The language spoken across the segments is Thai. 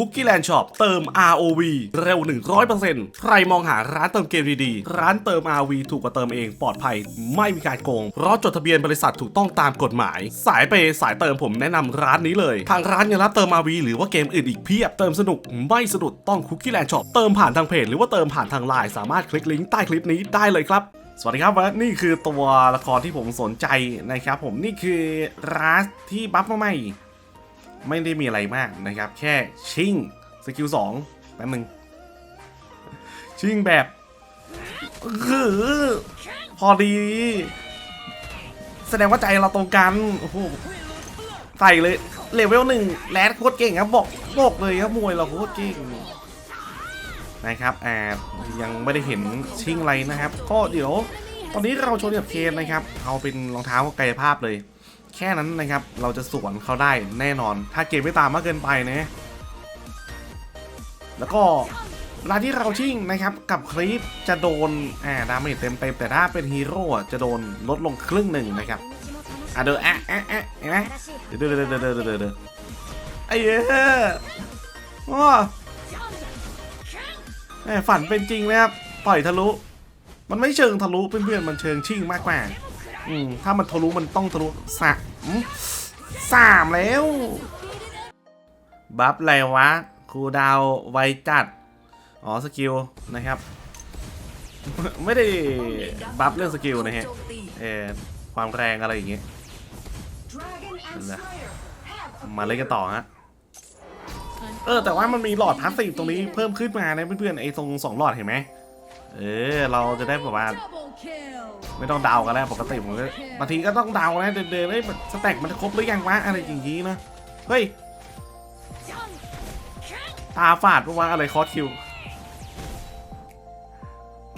Cookie Land Shop เติม ROV เร็ว 100%ใครมองหาร้านเติมเกมดีๆ ร้านเติม ROV ถูกกว่าเติมเองปลอดภัย ไม่มีการโกง เพราะจดทะเบียนบริษัทถูกต้องตามกฎหมาย สายเปย์สายเติมผมแนะนำร้านนี้เลย ทางร้านยังรับเติม ROV หรือว่าเกมอื่นอีกเพียบ เติมสนุกไม่สะดุดต้อง Cookie Land Shop เติมผ่านทางเพจหรือว่าเติมผ่านทางไลน์สามารถคลิกลิงก์ใต้คลิปนี้ได้เลยครับสวัสดีครับและนี่คือตัวละครที่ผมสนใจนะครับผมนี่คือร้านที่บัฟมาใหม่ ไม่ได้มีอะไรมากนะครับ แค่ชิ่งสกิลสองแป๊บนึง ชิ่งแบบคือพอดี แสดงว่าใจเราตรงกัน โอ้โห ใส่เลยเลเวลหนึ่งแรดโคตรเก่งครับ บอกบอกเลยครับมวยเราโคตรเก่งนะครับอ่ายังไม่ได้เห็นชิ่งอะไรนะครับ ก็เดี๋ยว ตอนนี้เราโชนกับเคนนะครับ เอาเป็นรองเท้ากายภาพเลย แค่นั้นนะครับ เราจะสวนเขาได้แน่นอน ถ้าเกมไม่ตามมากเกินไปนะ แล้วก็เวลาที่เราชิ่งนะครับ กับคลิปจะโดนอ่าดาเมจเต็มเต็มแต่ถ้าเป็นฮีโร่จะโดนลดลงครึ่งหนึ่งนะครับอะเดี๋ยวแอะแอะแอะเห็นไหมเดี๋ยวเดี๋ยวเดี๋ยวเดี๋ยวเดี๋ยวเดี๋ยวไอ้เหี้ยว้แหม่ฝันเป็นจริงนะครับ ปล่อยทะลุ มันไม่เชิงทะลุเพื่อนๆมันเชิงชิ่งมากกว่า อืมถ้ามันทะลุมันต้องทะลุสามสามแล้ว บัฟอะไรวะครูดาวไวจัด อ๋อสกิลนะครับ ไม่ได้บัฟเรื่องสกิลนะฮะเออความแรงอะไรอย่างเงี้ยนะมาเล่นกันต่อฮะเออแต่ว่ามันมีหลอดพลาสติกตรงนี้เพิ่มขึ้นมานะเพื่อนๆไอ้ตรงสองหลอดเห็นไหมเออเราจะได้แบบว่า ไม่ต้องเดากันแล้วปกติผมก็บางทีก็ต้องเดานะเดินๆเฮ้ยสแต็กมันครบหรือยังวะอะไรอย่างงี้นะเฮ้ยตาฝาดปะวะอะไรคอสคิว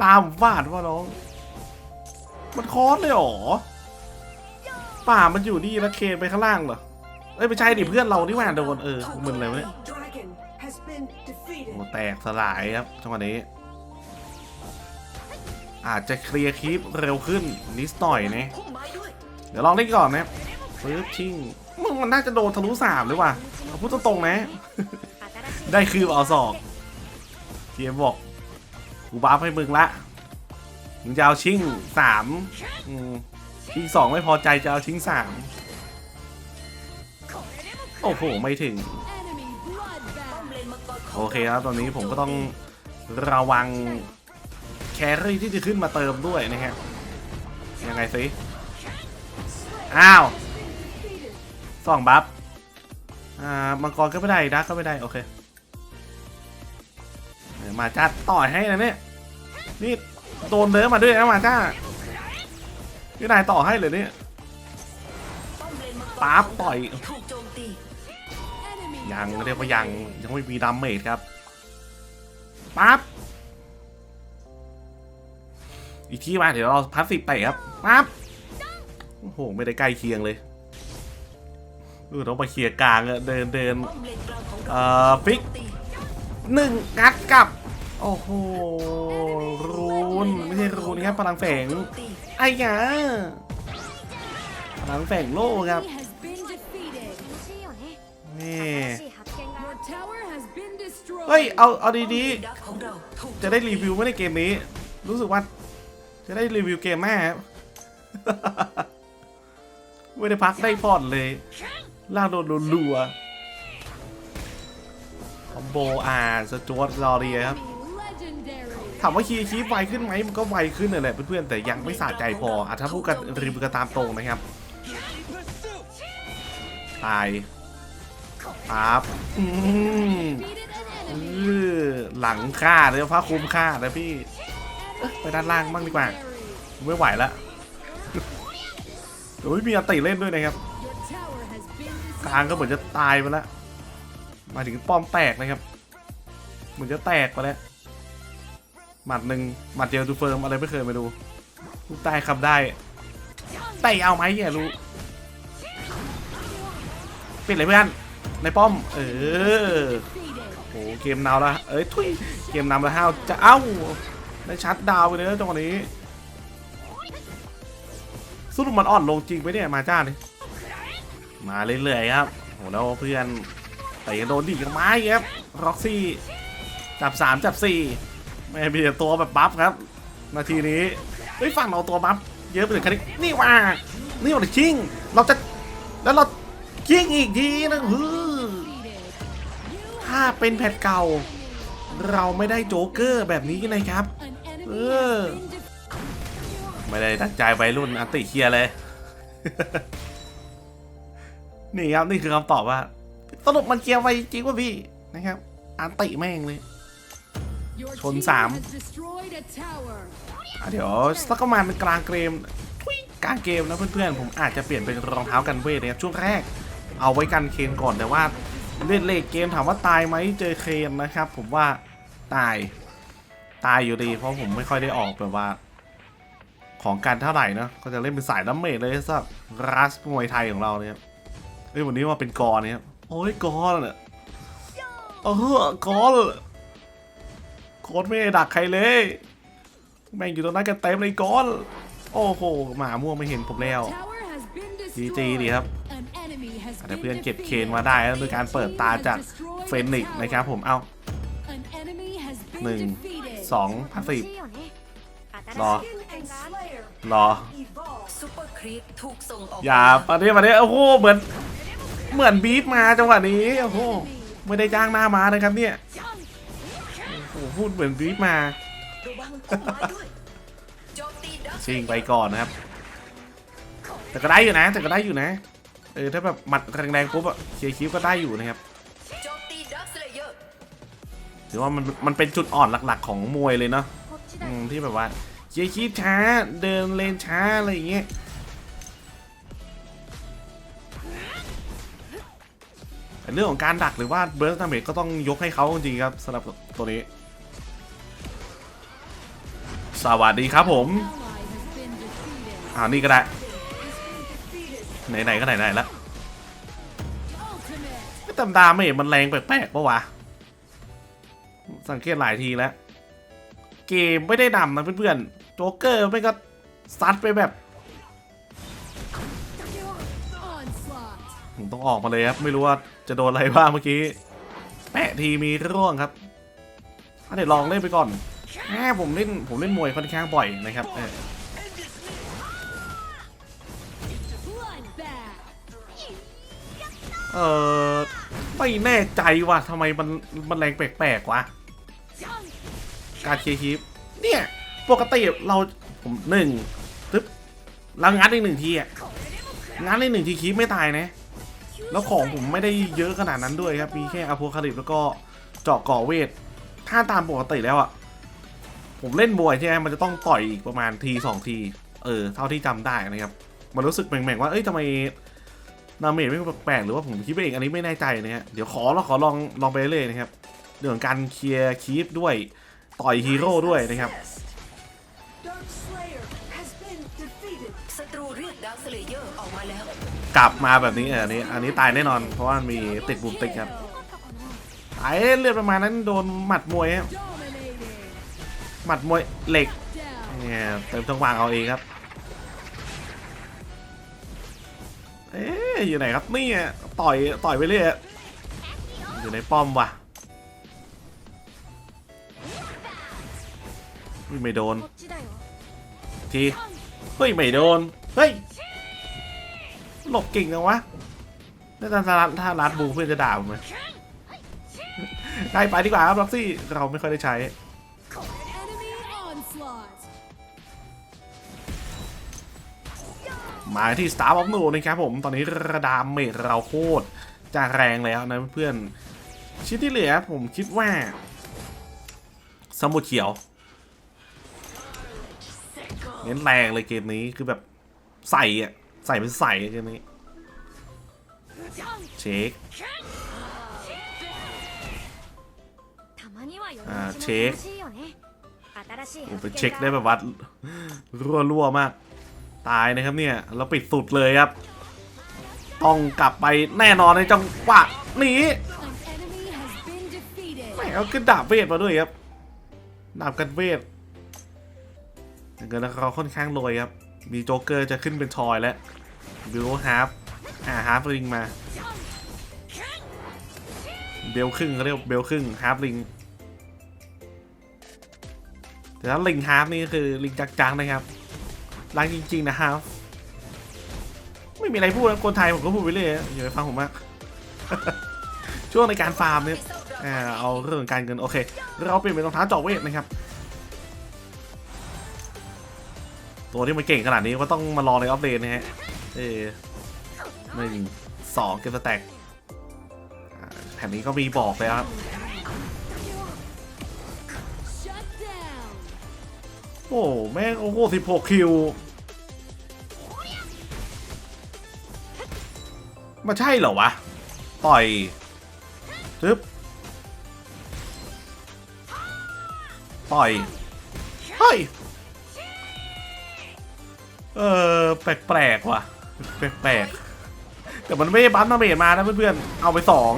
ตามฝาดวะน้องมันคอสเลยเหรอป่ามันอยู่นี่แล้วเคนไปข้างล่างเหรอเอ้ยไม่ใช่ดิเพื่อนเรานี่หว่าโดนเออมึนเลยวะเนี่ย Dragon has been defeated. โอ้แตกสลายครับจังหวะนี้ อาจจะเคลียร์คลิปเร็วขึ้นนิดหน่อยนะพุ่มไม้ด้วยเดี๋ยวลองเล่นก่อนนะปึ๊บชิงมึงมันน่าจะโดนทะลุสามหรือวะเอาพูดตรงๆนะ ได้คือเอาสองเทียมบอกกูบ้าให้มึงละมึงจะเอาชิงสามอืมชิงสองไม่พอใจจะเอาชิงสามโอ้โห ไม่ถึงป้อมเลนมังกรของโอเคครับ ตอนนี้ผมก็ต้องระวังแค รี่ที่จะขึ้นมาเติมด้วยนะฮะยังไงสิอ้าวสองบัฟอ่ามังกรก็ไม่ได้ดักก็ไม่ได้โอเคเมาจ้าต่อยให้นะเนี่ยนี่โดนเดินมาด้วยนะมาจ้าพี่นายต่อให้เลยเนี่ยป้อมเลนมังกรปั๊บต่อยยังเรียกว่ายังยังไม่มีดาเมจครับปั๊บ อีกที่มาเดี๋ยวเราพัสสิบเตะครับปั๊บโอ้โห ไม่ได้ใกล้เคียงเลยเออต้องไปเคลียร์กลางอะเดินเดินป้อมเลนกลางของเอ่เราอฟิกหนึ่งงัดกับ โอ้โห รูน ไม่ใช่รูนครับพลังแฝงไอ้ยาพลังแฝงโล่ครับนี่เฮ้ย เอา เอาดีๆ จะได้รีวิวไหมในเกมนี้ รู้สึกว่า จะได้รีวิวเกมแม่ไม่ได้พักได้ผ่อนเลยล่างโดนรัวคอมโบอาสจวตรอเรียครับ ถามว่าคีย์คีย์ไวขึ้นไหมมันก็ไวขึ้นนั่นแหละเพื่อนๆแต่ยังไม่สะใจพออะถ้าพูดกันรีวิวกันตามตรงนะครับ ตายครับอืมหลังค่าเลยพระคุมค่านะพี่ ไปด้านล่างบ้างดีกว่า ไม่ไหวละโอ้ยมีอันติเล่นด้วยนะครับกลางก็เหมือนจะตายไปแล้วมาถึงป้อมแตกนะครับ เหมือนจะแตกไปแล้วหมัดหนึ่งหมัดเดียวดูเฟิร์มอะไรไม่เคยมาดูลูกใต้คำได้แต่เอาไหมอย่ารู้ปิดเลยเพื่อนในป้อม เออโอ้เกมนาวแล้วเอ้ยทุยเกมนำแล้วห้าวจะเอ้า ได้ชัดดาวไปเลยนะจังหวะนี้สู้มันอ่อนลงจริงไปเนี่ยมาจ้าเลยมาเรื่อยๆครับโหแล้วเพื่อนแต่ยังโดนดีกับไม้ครับร็อกซี่จับสามจับสี่ไม่มีต่ตัวแบบบัฟครับ นาทีนี้เฮ้ยฝั่งเราตัวบัฟเยอะไปถึงขนาดนี้นี่ว่านี่ว่าชิงเราจะแล้วเราชิงอีกทีนะฮือถ้าเป็นแพทเก่า เราไม่ได้โจ๊กเกอร์แบบนี้นะครับ An enemy Ugh. has been defeated. ไม่ได้ตั้งใจวัยรุ่นอันติเคลียร์เลย นี่ครับนี่คือคำตอบว่า สรุปมันเคลียร์ไวจริงป่ะพี่นะครับ อันติแม่งเลย Your Chôn team sám. has destroyed a tower. อะเดี๋ยวสักประมาณกลางเกมทุยกลางเกมนะเพื่อนๆ ผมอาจจะเปลี่ยนเป็นรองเท้ากันเวทนะครับช่วงแรก เอาไว้กันเคนก่อนแต่ว่าเล่นเลกเกมถามว่าตายไหมเจอเคนนะครับ ผมว่า ตาย ตายอยู่ดี เพราะผมไม่ค่อยได้ออกแบบว่า ของกันเท่าไหร่นะก็จะเล่นเป็นสายน้ำเมจเลยสักรัสมวยไทยของเราเนี่ยเฮ้ยวันนี้ว่าเป็นกอเนี่ยโอ้ยกอเนี่ยเออกอลโคตรไม่ดักใครเลย แม่งอยู่ตรงนั้นกันเต็มเลยกอน โอ้โหหมาม่วงไม่เห็นผมแล้ว Tower has been จีจีดีครับแต่เพื่อนเก็บเคนมาได้แล้วยการเปิดตาจากเฟนิกนะครับผมเอา หนึ่ง defeated. สองพาสซีฟรอ Slayer รอ Evolve ซูเปอร์ครีปถูกส่งออกอย่ามาเนี้มาเนี้โอ้โห เหมือน เหมือนบีทมาจังหวะนี้ โอ้โห ไม่ได้จ้างหน้ามานะครับเนี่ย โอ้โห พูดเหมือนบีทมา ระวังต้นไม้ด้วยโจมตีดักชิงไปก่อนนะครับ แต่ก็ได้อยู่นะ แต่ก็ได้อยู่นะ เออ ถ้าแบบหมัดแรงๆปุ๊บอะเคลียร์คิวก็ได้อยู่นะครับ ถือว่ามันมันเป็นจุดอ่อนหลักๆ ของมวยเลยเนาะอืมที่แบบว่าเยียคีบช้าเดินเลนช้าอะไรอย่างเงี้ยแต่เรื่องของการดักหรือว่าเบิร์สดาเมจก็ต้องยกให้เขาจริงๆครับสำหรับตัวนี้ สวัสดีครับผม Ally has been defeated. อ่านี่ก็ได้ ไหนๆก็ไหนๆแล้ว Ultimate. ไม่ตำดาไม่เห็นมันแรงแปลกๆปะวะ สังเกตหลายทีแล้ว เกมไม่ได้นำนะเพื่อนๆ โจ๊กเกอร์ไม่ก็ซัดไปแบบผมต้องออกมาเลยครับ ไม่รู้ว่าจะโดนอะไรบ้างเมื่อกี้แปะทีมีร่วงครับเดี๋ยวลองเล่นไปก่อนแหมผมเล่นผมเล่นมวยค่อนข้างบ่อยนะครับเออ Bloodbath. เออไม่แน่ใจว่ะทำไมมันมันแรงแปลกๆวะ การเคลียร์คลิปเนี่ยปกติเราผมหนึ่งปึ๊บแล้วงัดอีกหนึ่งทีอะงัดอีกหนึ่งทีคลิปไม่ตายนะแล้วของผมไม่ได้เยอะขนาดนั้นด้วยครับมีแค่อโพคาลิปแล้วก็เจาะก่อเวท ถ้าตามปกติแล้วอะผมเล่นบวยใช่ไหมมันจะต้องต่อยอีกประมาณทีสองที เออ เท่าที่จำได้นะครับ มันรู้สึกแปลกๆว่าเอ้ยทำไมดาเมจไม่แปลกๆหรือว่าผมคิดไปเองอันนี้ไม่แน่ใจนะฮะเดี๋ยวขอเราขอลองลองไปเรื่อยนะครับเรื่องของการเคลียร์คีปด้วย ต่อยฮีโร่ด้วยนะครับ Dark Slayer has been defeated ศัตรูเรียกดักสเลเยอร์ออกมาแล้วกลับมาแบบนี้เอออันนี้อันนี้ตายแน่นอน เพราะว่ามันมีติดบุมติดครับตายเลือดประมาณนั้นโดนหมัดมวยครับ Dominating. หมัดมวยเหล็ก Down. เนี่ยเติมจังหวะเอาเองครับเอ๊ะอยู่ไหนครับนี่อะต่อยต่อยไปเรื่อยอะอยู่ในป้อมว่ะ อุ๊ยไม่โดน ที เฮ้ย ไม่โดน เฮ้ย หลบเก่งจังวะน่าจะถ้าถ้ารัดบูเพื่อนจะด่าผมไหมได้ไปดีกว่าครับล็อกซี่ เราไม่ค่อยได้ใช้ Enemy onslaught. มาที่ Star of No นะครับผม ตอนนี้ระดามเมจเราโคตรจะแรงแล้วนะเพื่อนๆชิ้นที่เหลือผมคิดว่า สมุดเขียว เน้นแรงเลยเกมนี้คือแบบใส่อะใส่เป็นใส่อะเกมนี้เช็คอ่าเช็เช็คคโอ้เป็นเช็คได้แบบว่ารั่วๆมาก ตายนะครับเนี่ยแล้วปิดสุดเลยครับ ต้องกลับไปแน่นอนในจังหวะนี้ An enemy has been defeated. แหมเอาขึ้นดาบเวทมาด้วยครับดาบกันเวทแต่ เงินเขาค่อนข้างรวยครับ มีโจ๊กเกอร์จะขึ้นเป็นทอยแล้วบิวฮาร์ฟอ่าฮาร์ฟริงมาเบลครึ่งเขาเรียกเบลครึ่งฮาร์ฟลิงแต่ถ้าลิงฮาร์ฟนี่คือลิงจักๆนะครับรังจริงๆนะฮาร์ฟไม่มีอะไรพูดนะคนไทยผมก็พูดไปเรื่อยอย่าไปฟังผมมาก ช่วงในการฟาร์มเนี่ยอ่าเอาเรื่องการเงินโอเค เราเปลี่ยนเป็นรองเท้าจาะเวทนะครับ ตัวที่มันเก่งขนาดนี้ก็ต้องมารอในออฟเลนนะฮะ เอหนึ่งสองเก็บสแต็กแผ่นนี้ก็มีบอกเลยครับ โอ้แม่งโอ้โหสิบหกคิวมาใช่เหรอวะ ต่อยทึบต่อย เฮ้ย เออแปลกๆว่ะ แปลกๆ แต่มันไม่ได้บัฟมาเมจมานะเพื่อนๆ เอาไปสอง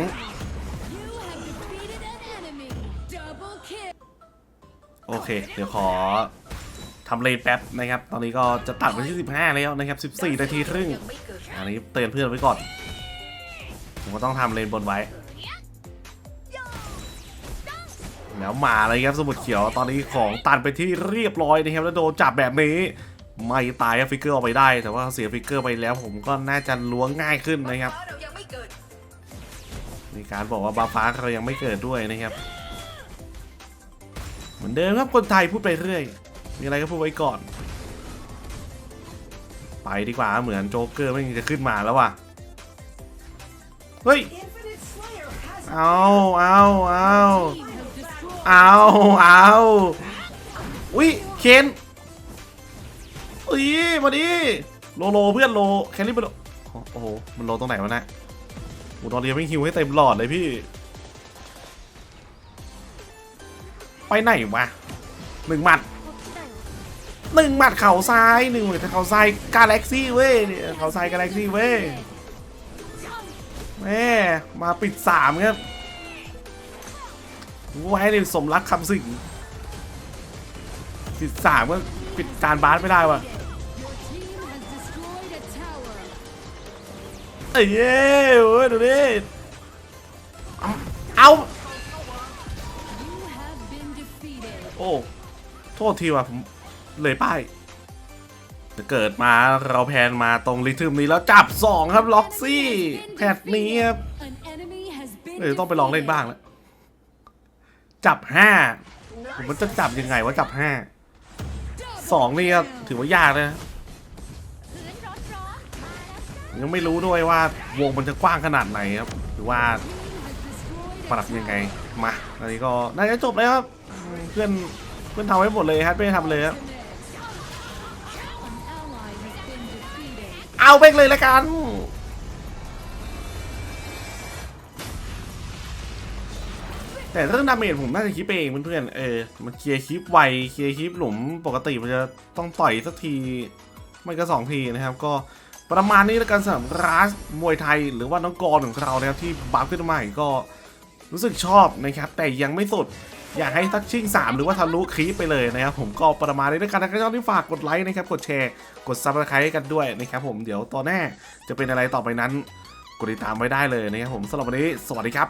โอเค เดี๋ยวขอทำเลนแป๊บนะครับ ตอนนี้ก็จะตัดวันที่ 15 แล้วนะครับ 14 นาทีครึ่ง อันนี้เตือนเพื่อนไว้ก่อน ผมก็ต้องทำเลนบนไว้ แล้วมาเลยครับสมุดเขียว ตอนนี้ของตันไปที่เรียบร้อยนะครับ แล้วโดนจับแบบนี้ ไม่ตายฟิกเกอร์เอาไปได้ แต่ว่าเสียฟิกเกอร์ไปแล้วผมก็น่าจะล้วงง่ายขึ้นนะครับมีการบอกว่าบาฟ้าเรายังไม่เกิดด้วยนะครับ เหมือนเดิมครับคนไทยพูดไปเรื่อย มีอะไรก็พูดไว้ก่อน ไปดีกว่าเหมือนโจ๊กเกอร์ไม่จะขึ้นมาแล้วว่ะ เฮ้ย เอาเอาเอาเอาเอาอุ้ยเคน อุ้ยมาดิโลโลเพื่อนโลแคลรี่มาโลโอ้โหมันโลตรงไหนวะเนะอูตอนเรียนไม่ฮิวให้เต็มหลอดเลยพี่ ไปไหนวะหนึ่งหมัดหนึ่งหมัดเข่าซ้ายหนึ่งหมัดเข่าซ้ายกาแล็กซี่เว้ยเนี่ยเข่าซ้ายกาแล็กซี่เว้ยแม่มาปิดสามครับไว้เลยสมรักคำสิงปิดสามก็ปิดการบาสไม่ได้ว่ะ เอ้ยเย้เว้ยดูดิเอาเอา You have been defeated. โอ้โทษทีว่ะผมเลยป้ายจะเกิดมาเราแพนมาตรงริทึมนี้แล้วจับ2ครับล็อกซี่แพทนี้ครับเออต้องไปลองเล่นบ้างแล้วจับ5ผมมันจะจับยังไงว่าจับ5 2นี่ครับถือว่ายากนะ ยังไม่รู้ด้วยว่าวงมันจะกว้างขนาดไหนครับ หรือว่าปรับยังไง มาอันนี้ก็น่าจะจบแล้วครับ เพื่อนเพื่อนทำไว้หมดเลยครับไม่ได้ทำเลยครับ เอาไปเลยละกันแต่เรื่องดาเมจผมน่าจะคิปเองเพื่อนๆ เออ มันเคลียร์คลิปไว เคลียร์คลิปหลุม ปกติมันจะต้องต่อยสักที ไม่ก็สองทีนะครับ ก็ ประมาณนี้แล้วกันสำหรับร้านมวยไทยหรือว่าน้องกรของเรานะครับที่บัฟขึ้นมาใหม่ก็รู้สึกชอบนะครับ แต่ยังไม่สุด อยากให้ทักชิ่ง 3 หรือว่าทะลุคลิปไปเลยนะครับ ผมก็ประมาณนี้แล้วกันนะครับชอบที่ฝากกดไลค์นะครับ กดแชร์ กดซับสไครต์กันด้วยนะครับผมเดี๋ยวตอนหน้าจะเป็นอะไรต่อไปนั้น กดติดตามไว้ได้เลยนะครับผมสำหรับวันนี้สวัสดีครับ